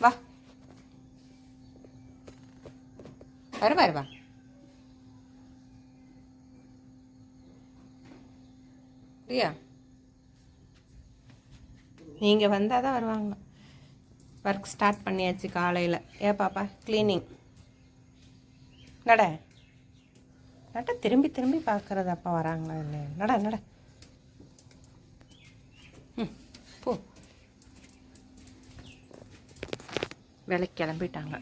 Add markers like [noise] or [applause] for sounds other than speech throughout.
வா. வருவா வா பிரியா. நீங்கள் வந்தால் தான் வருவாங்க. ஒர்க் ஸ்டார்ட் பண்ணியாச்சு காலையில். ஏ பாப்பா க்ளீனிங் நட. நட திரும்பி திரும்பி பார்க்குறது அப்பா வராங்களா இல்லை நட நட ம் போ வேலைக்கு கிளம்பிட்டாங்க.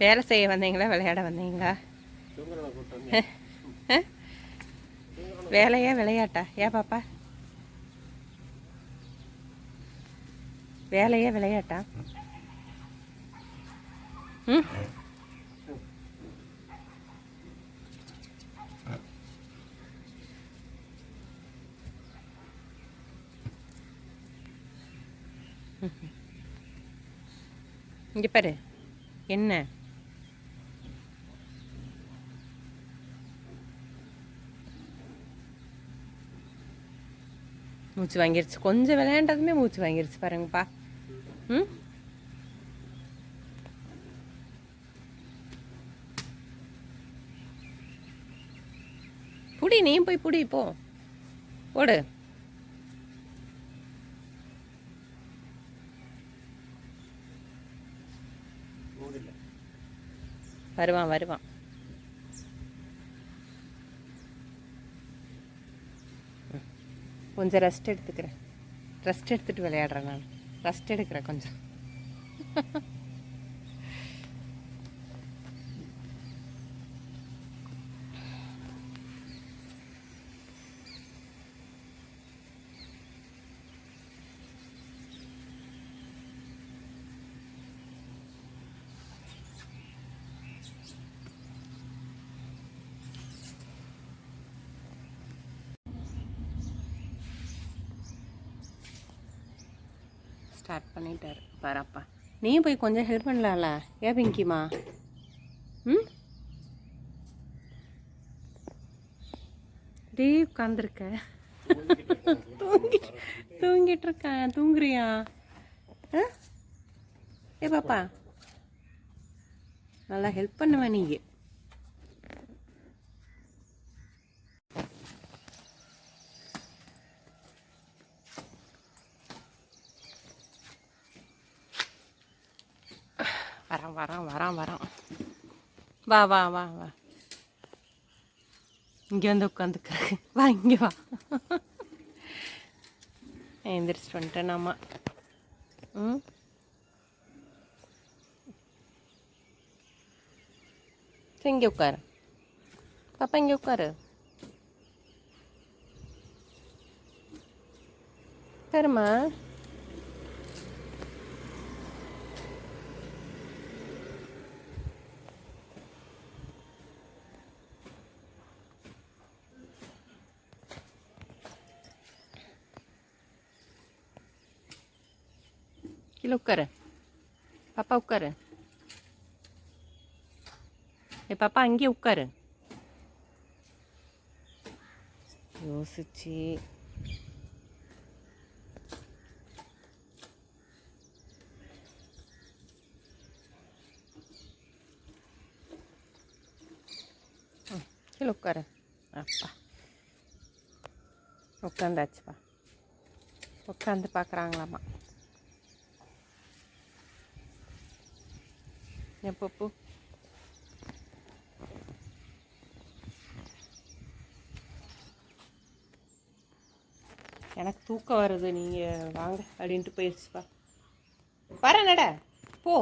வேலை செய்ய வந்தீங்களா? விளையாட வந்தீங்களா? [laughs] வேலையா விளையாட்டா? ஏன் பாப்பா? வேலையா விளையாட்டா? ம்? இங்கே பாரு. என்ன? மூச்சு வாங்கிருச்சு. கொஞ்சம் விளையாண்டதுமே மூச்சு வாங்கிருச்சு பாருங்கப்பா. ம்? புடி நீயும் போய் புடி போ. ஓடு. வருவான் வருவான். ம். கொஞ்சம் ரெஸ்ட் எடுத்துக்கிறேன். ரெஸ்ட் எடுத்துட்டு விளையாடுறேன் நான். ரெஸ்ட் எடுக்கிறேன் கொஞ்சம். [laughs] ஸ்டார்ட் பண்ணிட்டாரு. பாரப்பா. நீயும் போய் கொஞ்சம் ஹெல்ப் பண்ணலாம்ல? ஏன் பிங்கிமா ம்? டே உட்காந்துருக்க தூங்கி தூங்கிட்டு இருக்கேன் தூங்குறியா? ஆ? ஏ பாப்பா. நல்லா ஹெல்ப் பண்ணுவேன் நீ வரான் வரான் வரான் வரான். வா வா வா வா. இங்கே வந்து உட்காந்துக்கிறேன் வா இங்கே வா. எழுந்திரிச்சிட்டு வந்துட்டேன் நாம. ம்? இங்கே உட்காரு பாப்பா இங்கே உட்காரு உட்காருமா கீழே உட்காரு பாப்பா உட்காரு ஏ பாப்பா அங்கேயே உட்காரு யோசிச்சு கீழே உட்காரு அப்பா உட்காந்தாச்சுப்பா உட்காந்து பார்க்குறாங்களாம்மா என் பப்பு எனக்கு தூக்கம் வருது நீங்கள் வாங்க அப்படின்ட்டு போயிடுச்சுப்பா வர நட போ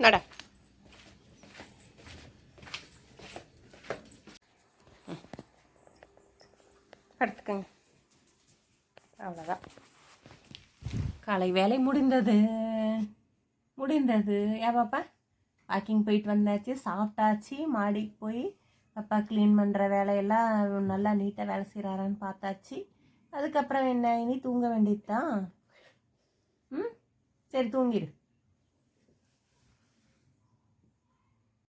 நட ம். படுத்துக்கங்க அவ்வளோதான் காலை வேலை முடிந்தது. முடிந்தது. ஏன் பாப்பா? வாக்கிங் போயிட்டு வந்தாச்சு சாப்பிட்டாச்சு மாடிக்கு போய் அப்பா க்ளீன் பண்ணுற வேலையெல்லாம் நல்லா நீட்டாக வேலை செய்கிறாரான்னு பார்த்தாச்சு. அதுக்கப்புறம் என்ன? இனி தூங்க வேண்டியது தான் ம்? சரி தூங்கிடு.